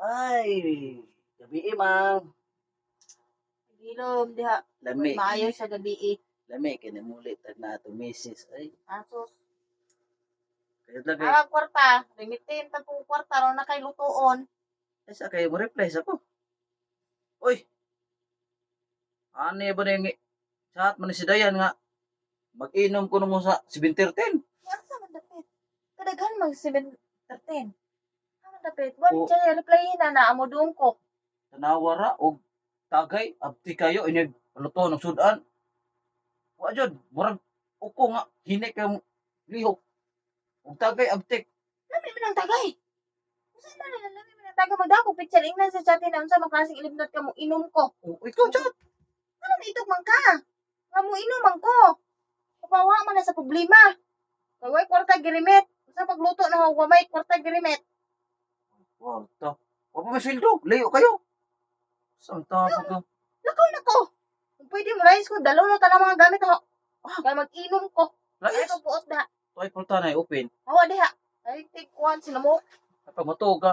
Ay, gabi mang. Gilom diha. Lami. Maayo sa gabi eh. Lami, kinimulit na ito, misis. Ay, Asos. kayo lagay. Ah, kwarta. Limitin ta po kwarta ro na kay lutuon. Ay, sa kayo mo reply sa ko. Uy! Ano ba na yung chat mo ni si Dayan nga? Mag-inom ko nung sa 713. Yan sa man dapit. Kadaghan mag 713. Dapit? Wan Oo. siya reply na na amo doon ko. Tanawara og tagay, abti kayo, inig, luto ng sudan. Wa jud, murag uko nga, hinik kang lihok. Og tagay, abtik. Lami man ang tagay. Usa na lami man ang tagay magdako picture ingnan sa chat na unsa man klaseng ilibnot ka mo inom ko. Oh, ikaw chat. Ano na itok man ka? Nga mo inom man ko. Kapawa man na sa problema. Kaway kwarta girimit. Sa pagluto na huwag may kwarta girimit. Wa ta. Wa pa masildo, layo kayo. Saan tapos ka? Lakaw na ko. Kung pwede mo rice ko, dalaw na talang mga gamit ako. Ah. Kaya mag-inom ko. Ay, Lais. ito buot na. Toy pulta na open. Hawa diha. Ay, take one, sinamok. Kapag matuog ka,